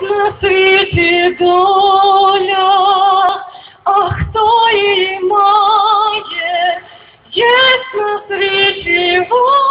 на світі доля, а хто її має, є на світі воля,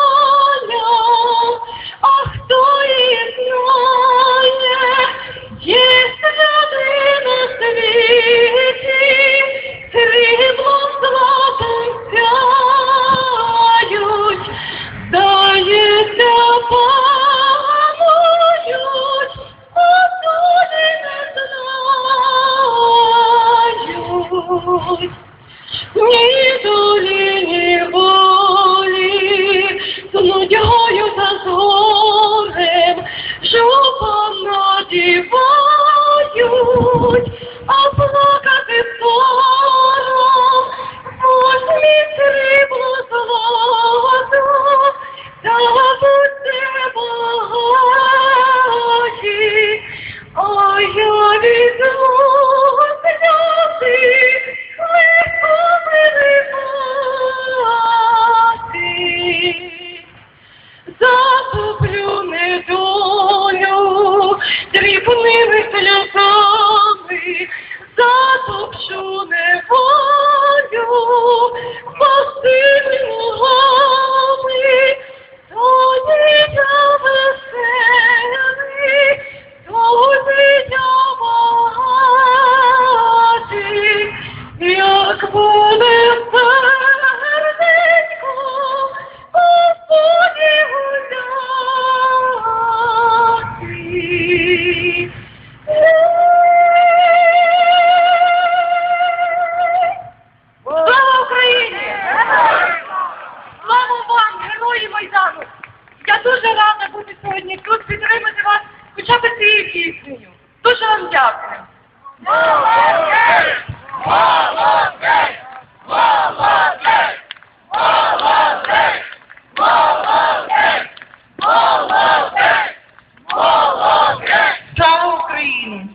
Затоплю недолю дрібними Я дуже рада бути сьогодні тут, підтримати вас хоча б цією піснею. Дуже вам дякую. Слава Україні!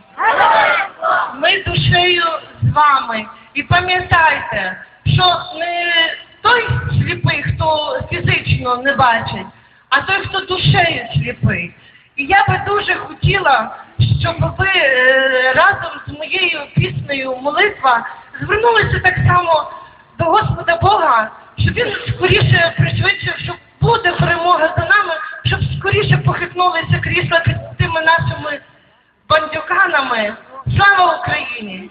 Ми душею з вами. І пам'ятайте, що не той сліпий, хто фізично не бачить, а той, хто душею сліпий. І я би дуже хотіла, щоб ви е, разом з моєю піснею молитва звернулися так само до Господа Бога, щоб він скоріше пришвидшив, щоб буде перемога за нами, щоб скоріше похитнулися крісла під тими нашими бандюканами. Слава Україні!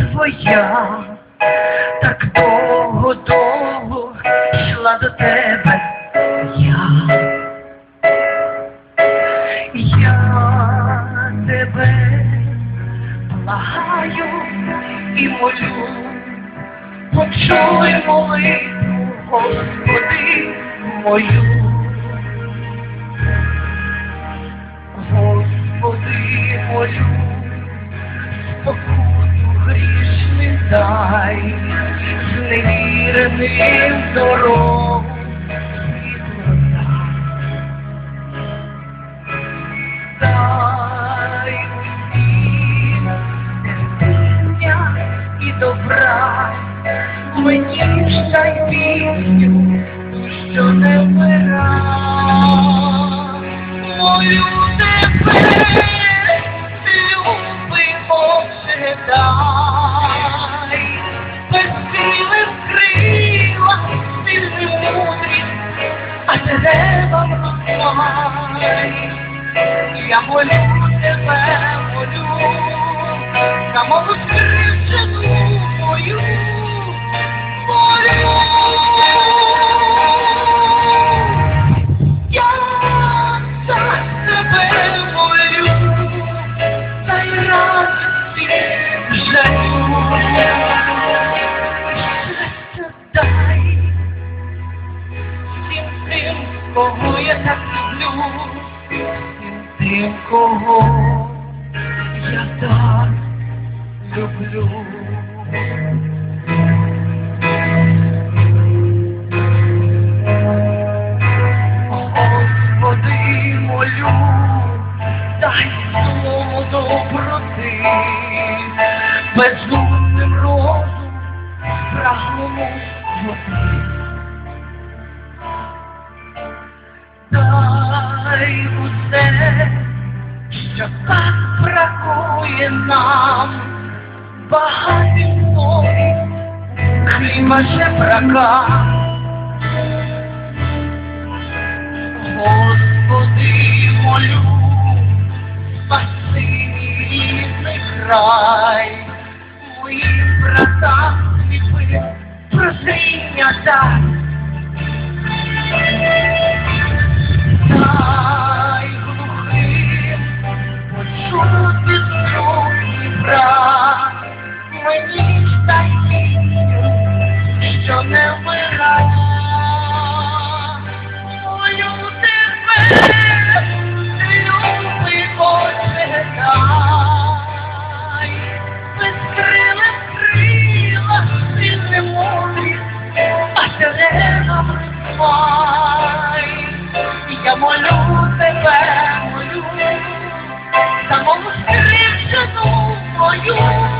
Твоя, так довго, довго йшла до тебе я. Я тебе благаю і молю, почуй молитву, Господи, мою. Господи, молю, спокою дай, з невірним дорогу світло дай. Терпіння і добра, мені ж дай що не вмира. Молю тебе, любий Боже, а деревам розмагай. Я молю тебе, молю, на мову скрижену так люблю. Господи, молю, дай слово доброти, безумним бракує нам, нові, хліба жебрака. Господи, молю, спаси рідний край, моїм братам сліпим прозріння. Дай 我们着一个国